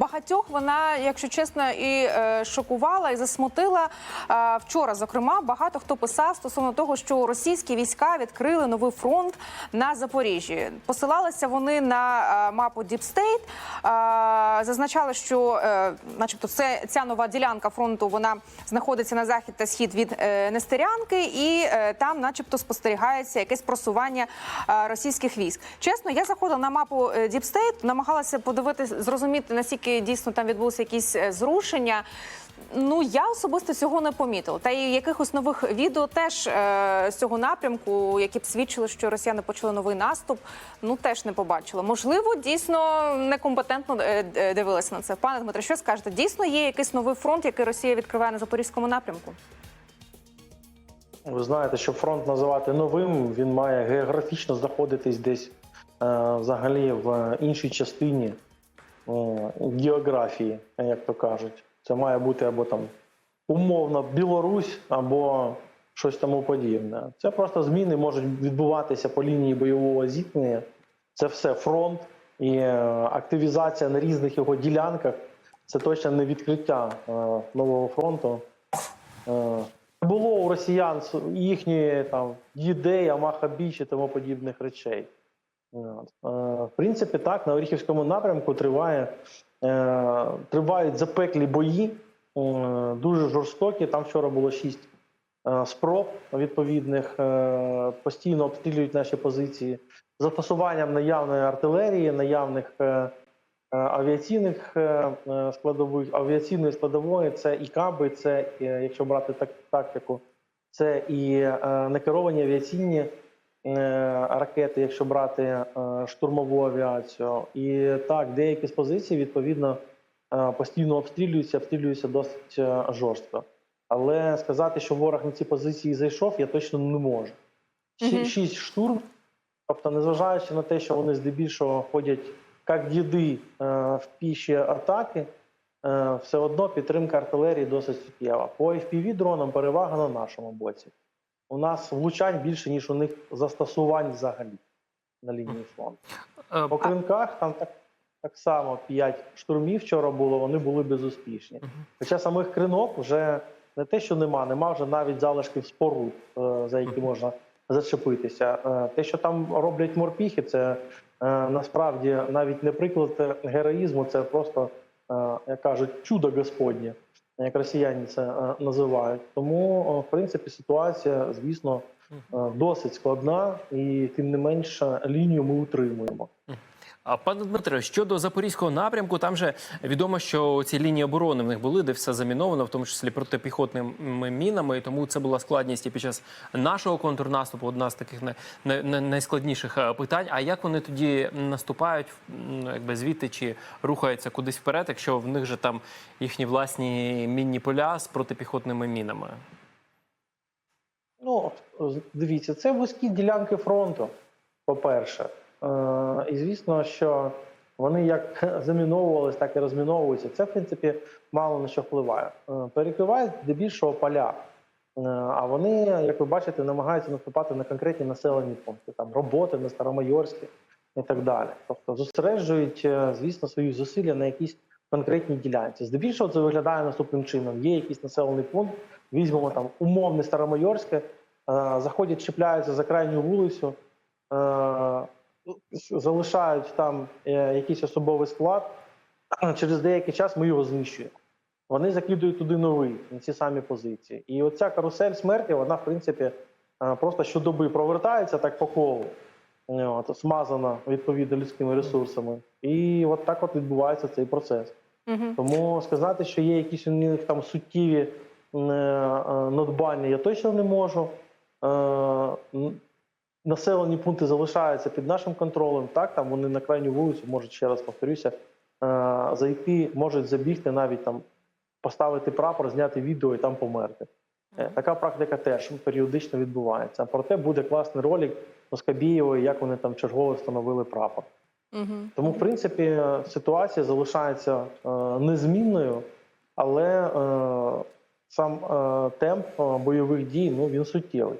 багатьох вона, якщо чесно, і е, шокувала, і засмутила. Е, Вчора, зокрема, багато хто писав стосовно того, що російські війська відкрили новий фронт на Запоріжжі. Посилалися вони на е, мапу е, зазначали, що, начебто, це ця нова ділянка фронту вона знаходиться на захід та схід від Нестерянки, і там, начебто, спостерігається якесь просування російських військ. Чесно, я заходила на мапу State, намагалася подивитися, зрозуміти наскільки дійсно там відбулися якісь е, зрушення. Ну я особисто цього не помітила. Та й якихось нових відео теж е, з цього напрямку, які б свідчили, що росіяни почали новий наступ. Ну теж не побачила. Можливо, дійсно некомпетентно е, е, дивилися на це. Пане Дмитре, що скажете? Дійсно є якийсь новий фронт, який Росія відкриває на запорізькому напрямку? Ви знаєте, щоб фронт називати новим, він має географічно знаходитись десь е, взагалі в іншій частині географії, як то кажуть. Це має бути або там умовно Білорусь, або щось тому подібне. Це просто зміни можуть відбуватися по лінії бойового зіткнення. Це все фронт і е, активізація на різних його ділянках. Це точно не відкриття е, нового фронту. Е, було у росіян їхні там ідеї, Амаха-Біч і тому подібних речей. Е, В принципі, так, на Оріхівському напрямку триває, е, тривають запеклі бої, е, дуже жорстокі. Там вчора було шість спроб відповідних, постійно обстрілюють наші позиції застосуванням наявної артилерії, наявних авіаційних складових, авіаційної складової це і каби, це, якщо брати так, тактику, це і некеровані авіаційні ракети, якщо брати е, штурмову авіацію. І так, деякі з позицій відповідно е, постійно обстрілюються, обстрілюються досить е, жорстко. Але сказати, що ворог на ці позиції зайшов, я точно не можу. Ші- Шість штурм, тобто, незважаючи на те, що вони здебільшого ходять як діди е, в піші атаки, е, все одно підтримка артилерії досить суттєва. По fpv дронам перевага на нашому боці. У нас влучань більше, ніж у них застосувань взагалі на лінії фронту. Е, По кринках там так, так само 5 штурмів вчора було, вони були безуспішні. Хоча самих кринок вже не те, що нема, нема вже навіть залишків споруд, е, за які можна зачепитися. Е, Те, що там роблять морпіхи, це насправді навіть не приклад героїзму, це просто, як кажуть, чудо Господнє, як росіяни це е, називають. Тому, е, в принципі, ситуація, звісно, е, досить складна, і тим не менше лінію ми утримуємо. Пане Дмитре, щодо запорізького напрямку, там же відомо, що ці лінії оборони в них були, де все заміновано, в тому числі протипіхотними мінами. І тому це була складність і під час нашого контрнаступу. Одна з таких най- най- най- найскладніших е, питань. А як вони тоді наступають, м, якби звідти чи рухаються кудись вперед, якщо в них же там їхні власні мінні поля з протипіхотними мінами? Ну, дивіться, це вузькі ділянки фронту, по-перше. Е, і звісно, що вони як заміновувались, так і розміновуються. Це, в принципі, мало на що впливає. Е, перекривають здебільшого поля. Е, а вони, як ви бачите, намагаються наступати на конкретні населені пункти, там роботи на Старомайорські і так далі. Тобто зосереджують, е, звісно, свої зусилля на якійсь конкретній ділянці. Здебільшого це виглядає наступним чином: є якийсь населений пункт, візьмемо там умовне Старомайорське, е, заходять, чіпляються за крайню вулицю, е, залишають там е, якийсь особовий склад. Через деякий час ми його знищуємо. Вони закидують туди новий на ці самі позиції. І оця карусель смерті, вона, в принципі, е, просто щодоби провертається так по колу, е, от, смазана відповідно людськими ресурсами. І от так от відбувається цей процес. Угу. Тому сказати, що є якісь у них там суттєві надбання, я точно не можу. Населені пункти залишаються під нашим контролем. Так, там вони на крайню вулицю можуть ще раз повторюся, е, зайти, можуть забігти, навіть там поставити прапор, зняти відео і там померти. Е, Така практика теж періодично відбувається. Проте буде класний ролик з Скабієвою, як вони там чергово встановили прапор. Угу. Тому, в принципі, ситуація залишається е, незмінною, але е, сам е, темп бойових дій ну, він суттєвий.